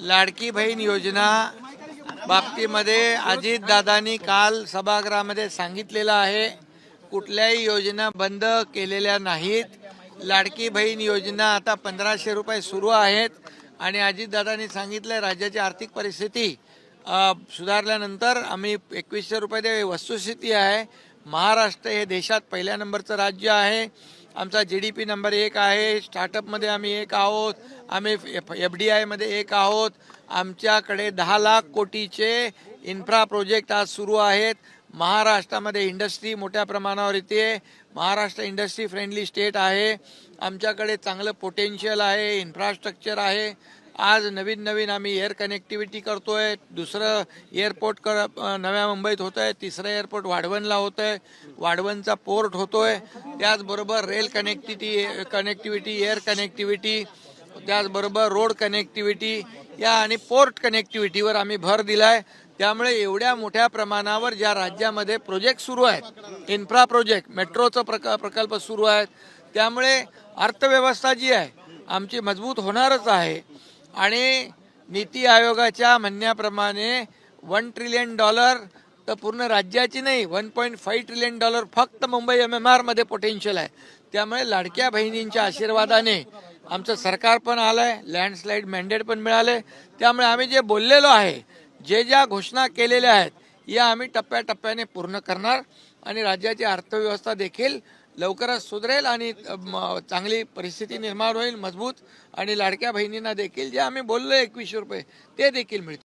लाडकी बहीण योजना बाबतीमध्ये अजितदादांनी काल सभागृहामध्ये सांगितलेलं आहे. कुठल्याही योजना बंद केलेल्या नाहीत. लाडकी बहीण योजना आता पंधराशे रुपये सुरू आहेत. आणि अजितदादांनी सांगितलं राज्याची आर्थिक परिस्थिती सुधारल्यानंतर आम्ही एकवीसशे रुपये दे वस्तुस्थिती आहे महाराष्ट्र हे देशात पहिल्या नंबरचं राज्य आहे. आमचा जी डी पी नंबर एक आहे. स्टार्टअपमध्ये आम्ही एक आहोत. आम्ही एफ डी आयमध्ये एक आहोत. आमच्याकडे दहा लाख कोटीचे इन्फ्रा प्रोजेक्ट आज सुरू आहेत. महाराष्ट्रामध्ये इंडस्ट्री मोठ्या प्रमाणावर येते. महाराष्ट्र इंडस्ट्री फ्रेंडली स्टेट आहे. आमच्याकडे चांगलं पोटेन्शियल आहे. इन्फ्रास्ट्रक्चर आहे. आज नवीन नवीन आम्ही एअर कनेक्टिव्हिटी करतोय. दुसरं एअरपोर्ट कर नव्या मुंबईत होत आहे तिसरं एअरपोर्ट वाढवणला होत आहे वाढवणचा पोर्ट होतोय. त्याचबरोबर rail connectivity connectivity air connectivity त्याचबरोबर रोड कनेक्टिव्हिटी या आणि पोर्ट कनेक्टिव्हिटीवर आम्ही भर दिलाय. त्यामुळे एवढ्या मोठ्या प्रमाणावर ज्या राज्यामध्ये प्रोजेक्ट सुरू आहेत इन्फ्रा प्रोजेक्ट मेट्रोचं प्रक प्रकल्प सुरू आहेत त्यामुळे अर्थव्यवस्था जी आहे आमची मजबूत होणारच आहे. आणि नीती आयोगाच्या म्हणण्याप्रमाणे वन ट्रिलियन डॉलर तर पूर्ण राज्याची नाही one point five trillion dollar फक्त मुंबई एम एम आरमध्ये पोटेन्शियल आहे. त्यामुळे लाडक्या बहिणींच्या आशीर्वादाने आमचं सरकार पण आलं आहे लँडस्लाईड मॅन्डेट पण मिळाले. त्यामुळे आम्ही जे बोललेलो आहे जे ज्या घोषणा केलेल्या आहेत या आम्ही टप्प्याटप्प्याने पूर्ण करणार आणि राज्याची अर्थव्यवस्था देखील लवकरच सुधरेल आणि चांगली परिस्थिती निर्माण होईल मजबूत आणि लाडक्या बहिणींना देखील जे आम्ही बोललो एकवीसशे रुपये ते देखील मिळतील.